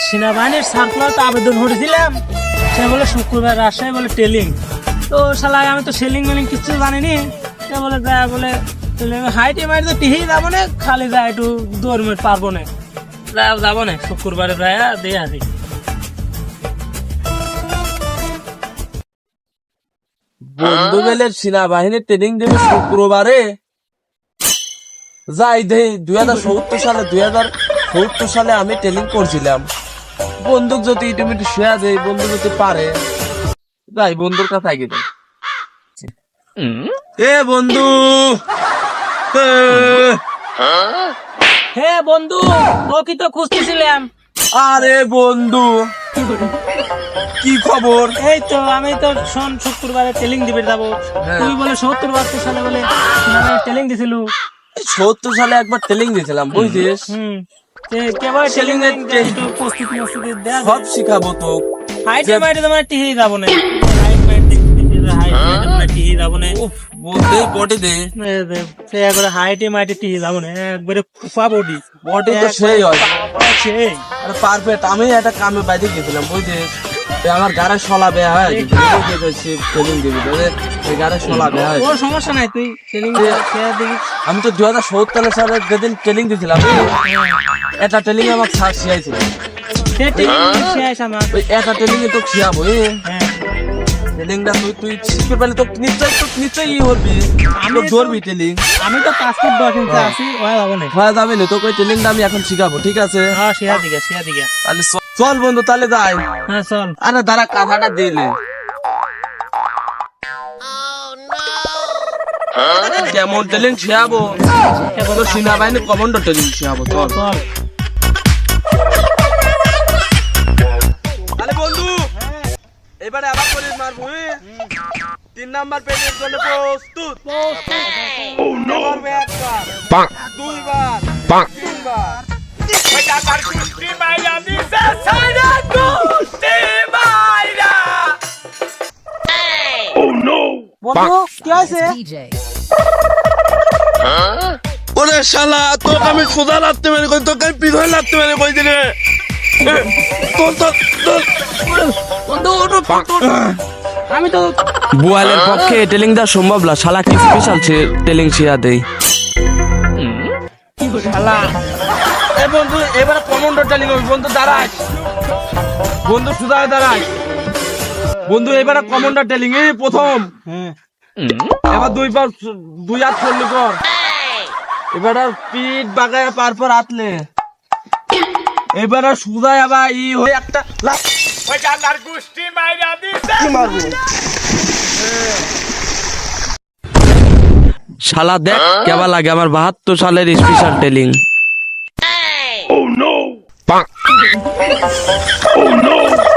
সেনাবাহিনীর সার্কুলার আবেদন করেছিলাম। সে বলে শুক্রবার রাজশাহী বলে টেলিং তো শালা, আমি তো সেলিং মেলিং কিছু জানিনি। সে বলে যায় বলে হাইটে মাইটে তো টিহি যাব না, খালি যায় একটু দৌড় মিনিট পারব না। যা- যাব না, শুক্রবারে প্রায় দিয়ে আসি। বন্ধুবেলের সেনাবাহিনীর ট্রেনিং দেবে শুক্রবারে? যাই দেই দুই হাজার সত্তর সালে দুই হাজার সত্তর সালে আমি ট্রেনিং করছিলাম। বন্দুক যদি ইটিমিটি শেয়া দেয় বন্ধু যদি পারে। যাই বন্ধুর কাছে আগে যাই এ বন্ধু! এ, হে বন্ধু তো খুঁজতেছিলাম। আরে বন্ধু! কি খবর? এই তো আমি তো শোন শুক্রবারে টেলিং দিবে যাব। হ্যাঁ। তুই বলে সত্তর বাহাত্তর সালে বলে টেলিং দিছিল। সত্তর সালে একবার ট্রেনিং দিয়েছিলাম বুঝছিস হুম তে টেলিং একটু প্রস্তুতি মস্তুতি দেয়া সব শিখাবো তো। হাইটে তোমার টিহি যাব না। হাইট আমি একটা কামে বাইরে গেছিলাম বুঝছিস আমার গাড়ে শলা বেয়া হয়। সেলিং দিবি এই গাড়ি হয়। কোনো সমস্যা নাই তুই সেলিং দিবি আমি তো দু হাজার সত্তর সালে যেদিন ট্রেনিং দিয়েছিলাম এটা ট্রেনিং আমার সার শিয়াইছিল এটা ট্রেনিং এ তো খিয়াবো হ্যাঁ। তুই তুই পারলে তো নিশ্চয়ই তো নিশ্চয়ই ই হবি। আমি ধরবি ট্রেনিং আমি তো পাসপোর্ট আছি ওয়া যাব না। হয়ে যাবে না। তোকে আমি এখন শিখাবো ঠিক আছে? হ্যাঁ দিকে শিয়া দিকে। তাহলে চল বন্ধু তাহলে যাই। হ্যাঁ চল। আরে দাঁড়া কাঁথাটা দিলে কেমন ট্রেনিং শিখাবো তো সেনাবাহিনী কমান্ডো ট্রেনিং শিখাবো চল। চল। তিন নাম্বার পেজের জন্য প্রস্তুত। মারবে একবার দুইবার তিনবার। বন্ধু কি আছে DJ. ওরে শালা তোকে আমি সোজা লাগতে মেরে কই তোকে আমি পিছনে লাগতে মেরে কই দিলে? তোর তোর বন্ধু। আমি তো বুয়ালের পক্ষে টেলিং দেওয়া সম্ভব না। শালা কি স্পেশাল টেলিং শিয়া দেই শালা? এ বন্ধু এবারে কমান্ডো টেলিং হবে। বন্ধু দাঁড়াই বন্ধু সুদায় দাঁড়াই বন্ধু এবারে কমান্ডো টেলিং এই প্রথম। এবার দুই পা দুই হাত চললি কর। এবারে পিঠ বাগায় পার পর আতলে এবারে সুদায় আবার ই হয়ে একটা কি মারবো? শালা দেখ কেমন লাগে আমার বাহাত্তর সালের স্পেশাল টেলিং